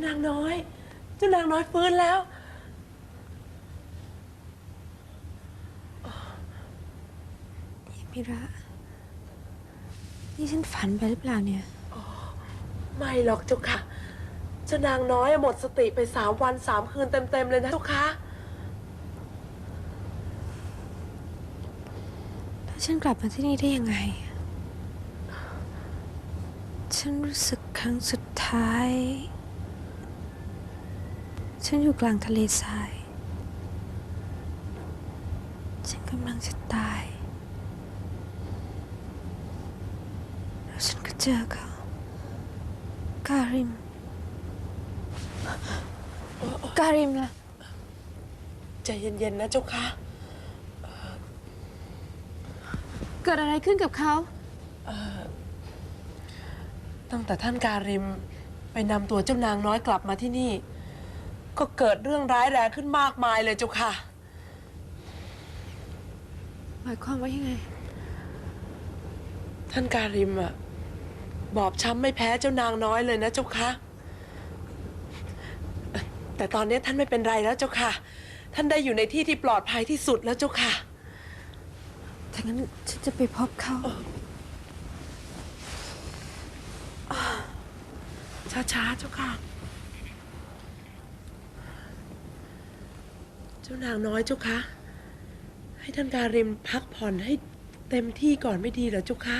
านางน้อย เจ้านางน้อยฟื้นแล้วมิระ นี่ฉันฝันไปหรือเปล่าเนี่ย ไม่หรอกเจ้าค่ะ เจ้านางน้อยหมดสติไปสามวันสามคืนเต็มๆเลยนะเจ้าค่ะ แล้วฉันกลับมาที่นี่ได้ยังไง ฉันรู้สึกครั้งสุดท้าย ฉันอยู่กลางทะเลทราย ฉันกำลังจะตาย แล้วฉันก็เจอเขาการิม การิมล่ะใจเย็น ๆ นะเจ้าค่ะเกิดอะไรขึ้นกับเขา ตั้งแต่ท่านการิมไปนำตัวเจ้านางน้อยกลับมาที่นี่ ก็เกิดเรื่องร้ายแรงขึ้นมากมายเลยเจ้าค่ะ หมายความว่ายังไง ท่านการิมอะบอบช้ำไม่แพ้เจ้านางน้อยเลยนะเจ้าค่ะ แต่ตอนนี้ท่านไม่เป็นไรแล้วเจ้าค่ะ ท่านได้อยู่ในที่ที่ปลอดภัยที่สุดแล้วเจ้าค่ะ ถ้างั้นฉันจะไปพบเขา ช้าๆเจ้าค่ะ เจ้านางน้อยเจ้าคะ ให้ท่านการิมพักผ่อนให้เต็มที่ก่อนไม่ดีเหรอเจ้าคะ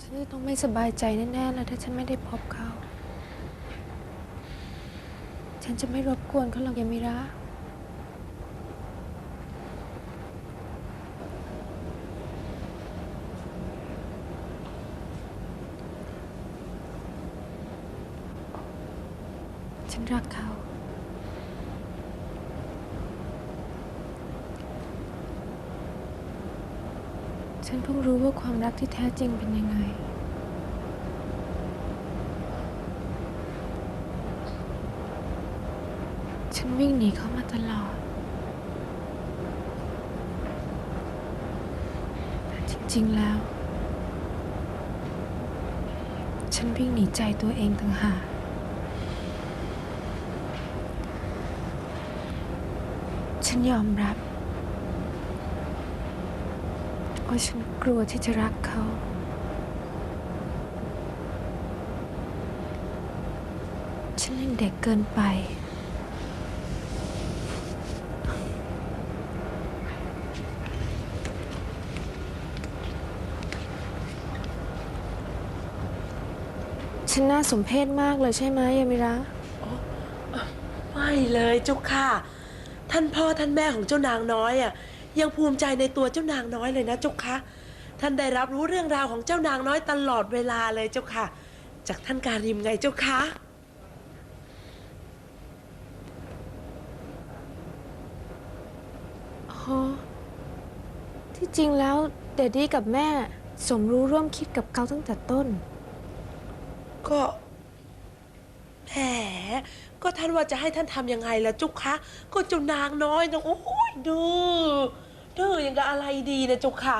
ฉันจะต้องไม่สบายใจแน่ๆแล้วถ้าฉันไม่ได้พบเขา ฉันจะไม่รบกวนเขาหรอกยามิระ ฉันรักเขา ฉันเพิ่งรู้ว่าความรักที่แท้จริงเป็นยังไง ฉันวิ่งหนีเขามาตลอด แต่จริงๆแล้ว ฉันวิ่งหนีใจตัวเองต่างหาก ฉันยอมรับว่าฉันกลัวที่จะรักเขา ฉันยังเด็กเกินไป ฉันน่าสมเพชมากเลยใช่ไหมยามิระ ไม่เลยเจ้าค่ะ ท่านพ่อท่านแม่ของเจ้านางน้อยอะยังภูมิใจในตัวเจ้านางน้อยเลยนะเจ้าค่ะท่านได้รับรู้เรื่องราวของเจ้านางน้อยตลอดเวลาเลยเจ้าค่ะ จากท่านการิมไงเจ้าค่ะอ๋อที่จริงแล้วเดดดี้กับแม่สมรู้ร่วมคิดกับเขาตั้งแต่ต้น ก็แหม ก็ท่านว่าจะให้ท่านทำยังไงล่ะเจุกคะ ก็เจ้านางน้อยนะโอ้ยดื้อดื้อยังกับอะไรดีนะเจุกค่ะ